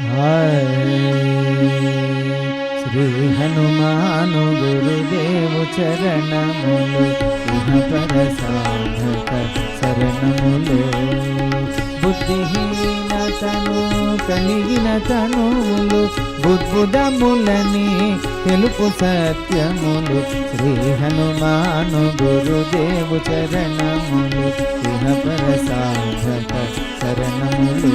శ్రీ హనుమాను గురుదేవు చరణములు ఇహపర సాధక శరణములు. బుద్ధిహీనతను కలిగిన తనువులు బుద్బుదములని తెలుపు సత్యములు. శ్రీ హనుమాను గురుదేవు చరణములు ఇహపర సాధక శరణములు.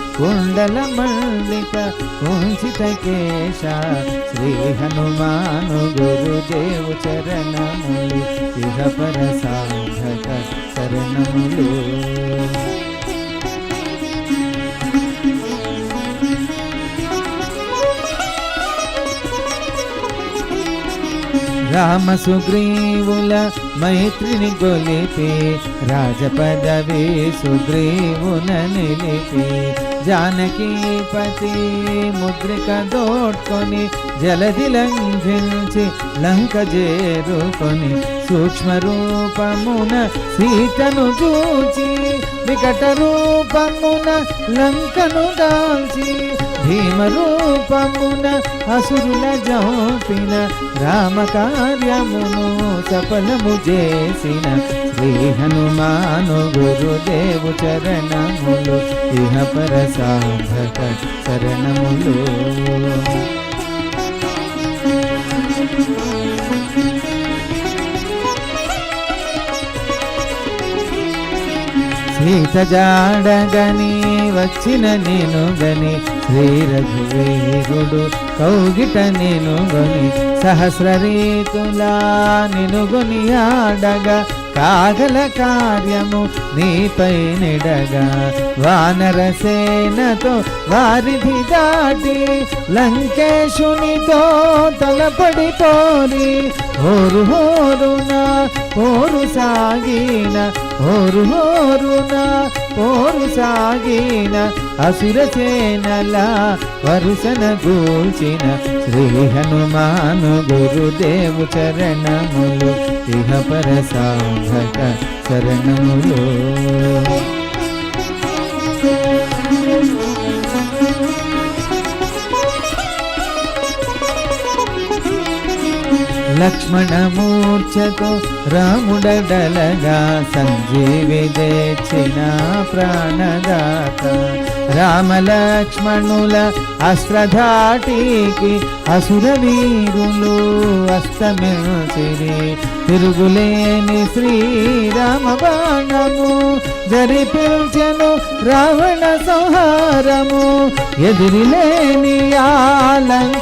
సుత నామ ఉదయ భానుని మధుర ఫలమణి భావన లీల అమృతమును గ్రోలిన కాంచనవర్ణ విరాజిత వేష కుండల మండిత కుంచిత కేశ శ్రీ హనుమాను గురుదేవు చరణములు ఇహ పర సాధక శరణములు రామ సుగ్రీవుల మైత్రిని గొలిపి రాజపదవి సుగ్రీవున నిలిపి జానకీపతి ముద్రిక దోడ్కొని జలధి లంఘించి లంక చేరుకొని సూక్ష్మరూపమున సీతను చూచి వికట రూపమున లంకను దాల్చి భీమరూపమున అసురుల జోపిన రామ కార్యమును సఫలము చేసిన శ్రీ హనుమాను గురుదేవు చరణములు ఇహ పర సాధక శరణములు సీత జాడగని వచ్చిన నేను గని శ్రీ రఘువీరుడు కౌగిట నేను గని సహస్ర రీతులా నినుగొని ఆడగా కాగల కార్యము నీపై నిడగా వానర సేనతో వారిధి దాటి లంకేశునితో తలపడి పోరి హోరు హోరునా పోరు సాగిన ఓరు హోరున పోరు సాగిన అసుర సేనల వరుసన గూల్చిన శ్రీ హనుమాను గురుదేవు చరణములు ఇహ పర సాధక శరణములు లక్ష్మణ మూర్ఛతో రాముడడలగా సంజీవి తెచ్చిన ప్రాణదాత. రామ లక్ష్మణుల అస్త్రధాటికి అసుర వీరులు అస్తమిల్చిరి తిరుగులేని శ్రీరామ బాణము జరిపించను రావణ సంహారము. ఎదిరిలేని ఆలంకాపురమున